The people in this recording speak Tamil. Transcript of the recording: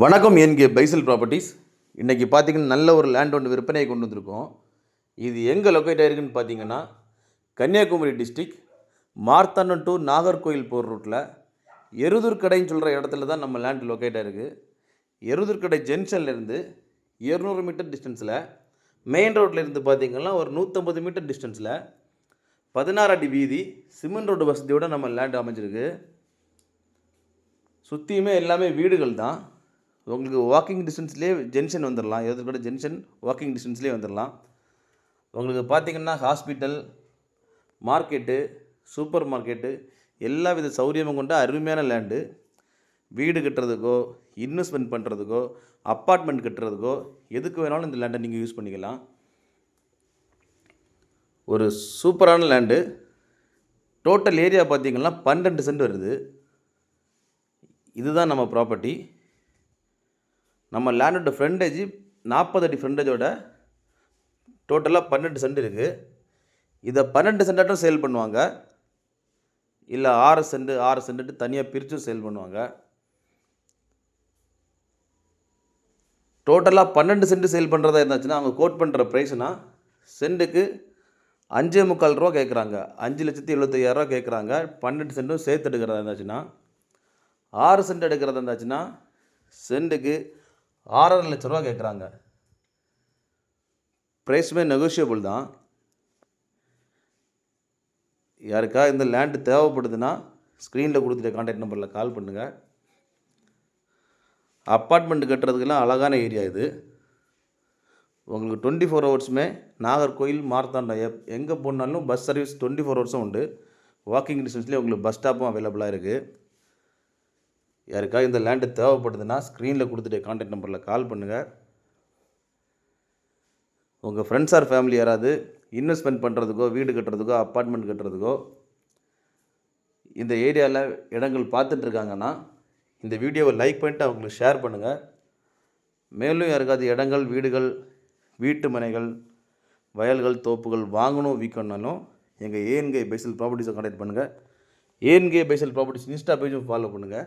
வணக்கம் என்கே பைசல் ப்ராப்பர்ட்டிஸ். இன்றைக்கி பார்த்தீங்கன்னா நல்ல ஒரு லேண்ட் ஒன்று விற்பனையை கொண்டு வந்திருக்கோம். இது எங்கே லொக்கேட் ஆகிருக்குன்னு பார்த்தீங்கன்னா கன்னியாகுமரி டிஸ்ட்ரிக் மார்த்தாண்டம் டு நாகர்கோயில் போகிற ரூட்டில் எருதூர் கடைன்னு சொல்கிற இடத்துல தான் நம்ம லேண்ட் லொக்கேட் ஆகிருக்கு எருதூர் கடை ஜங்ஷன்லேருந்து இரநூறு மீட்டர் டிஸ்டன்ஸில் மெயின் ரோட்டில் இருந்து பார்த்தீங்கன்னா ஒரு நூற்றம்பது மீட்டர் டிஸ்டன்ஸில் பதினாறு அடி வீதி சிமெண்ட் ரோடு வசதியோட நம்ம லேண்ட் அமைஞ்சிருக்கு. சுற்றியுமே எல்லாமே வீடுகள் தான். உங்களுக்கு வாக்கிங் டிஸ்டன்ஸ்லேயே ஜென்ஷன் வந்துடலாம் எதிர்கூட ஜென்ஷன் வாக்கிங் டிஸ்டன்ஸ்லேயே வந்துடலாம் உங்களுக்கு பார்த்தீங்கன்னா ஹாஸ்பிட்டல் மார்க்கெட்டு சூப்பர் மார்க்கெட்டு எல்லா வித சௌரியமும் கொண்ட அருமையான லேண்டு வீடு கட்டுறதுக்கோ இன்வெஸ்ட்மெண்ட் பண்ணுறதுக்கோ அப்பார்ட்மெண்ட் கட்டுறதுக்கோ எதுக்கு வேணாலும் இந்த லேண்டை நீங்கள் யூஸ் பண்ணிக்கலாம். ஒரு சூப்பரான லேண்டு டோட்டல் ஏரியா பார்த்தீங்கன்னா பன்னெண்டு சென்ட் வருது. இதுதான் நம்ம ப்ராப்பர்ட்டி நம்ம லேண்டோட ஃப்ரண்டேஜ் நாற்பது அடி ஃப்ரண்டேஜோட டோட்டலாக பன்னெண்டு சென்ட் இருக்குது இதை பன்னெண்டு சென்டாட்டும் சேல் பண்ணுவாங்க. இல்லை ஆறு சென்ட் ஆறு சென்ட்டு தனியாக பிரித்தும் சேல் பண்ணுவாங்க. டோட்டலாக பன்னெண்டு சென்ட் சேல் பண்ணுறதா இருந்துச்சுன்னா அவங்க கோட் பண்ணுற ப்ரைஸ்னா சென்ட்டுக்கு அஞ்சே முக்கால் ரூபா கேட்குறாங்க அஞ்சு லட்சத்தி எழுபத்தையாயிரரூவா கேட்குறாங்க பன்னெண்டு சென்ட்டும் சேர்த்து எடுக்கிறதா இருந்துச்சுன்னா ஆறு சென்ட் எடுக்கிறதா இருந்துச்சுன்னா சென்ட்டுக்கு ஆறரை லட்ச ரூபா கேட்குறாங்க ப்ரைஸுமே நெகோஷியபிள் தான். யாருக்கா இந்த லேண்டு தேவைப்படுதுன்னா ஸ்க்ரீனில் கொடுத்துட்ட கான்டாக்ட் நம்பரில் கால் பண்ணுங்கள் அப்பார்ட்மெண்ட் கட்டுறதுக்கெல்லாம் அழகான ஏரியா இது. உங்களுக்கு டுவெண்ட்டி ஃபோர் ஹவர்ஸுமே நாகர்கோயில் மார்த்தாண்டம் எப் எங்கே போனாலும் பஸ் சர்வீஸ் டுவெண்ட்டி ஃபோர் ஹவர்ஸும் உண்டு. வாக்கிங் டிஸ்டன்ஸ்லேயே உங்களுக்கு பஸ் ஸ்டாப்பும் அவைலபிளாக இருக்குது யாருக்காவது இந்த லேண்டு தேவைப்படுதுன்னா ஸ்க்ரீனில் கொடுத்துட்டு கான்டாக்ட் நம்பரில் கால் பண்ணுங்கள் உங்கள் ஃப்ரெண்ட்ஸ் ஆர் ஃபேமிலி யாராவது இன்வெஸ்ட்மெண்ட் பண்ணுறதுக்கோ வீடு கட்டுறதுக்கோ அப்பார்ட்மெண்ட் கட்டுறதுக்கோ இந்த ஏரியாவில் இடங்கள் பார்த்துட்டு இருக்காங்கன்னா இந்த வீடியோவை லைக் பண்ணிட்டு அவங்களுக்கு ஷேர் பண்ணுங்கள் மேலும் யாருக்காவது இடங்கள் வீடுகள் வீட்டு மனைகள் வயல்கள் தோப்புகள் வாங்கணும் விற்கணும்னாலும் எங்கள் ஏஎன்கே பைசல் ப்ராப்பர்ட்டிஸை கான்டாக்ட் பண்ணுங்கள் ஏஎன்கே பைசல் ப்ராப்பர்ட்டிஸ் இன்ஸ்டா பேஜும் ஃபாலோ பண்ணுங்கள்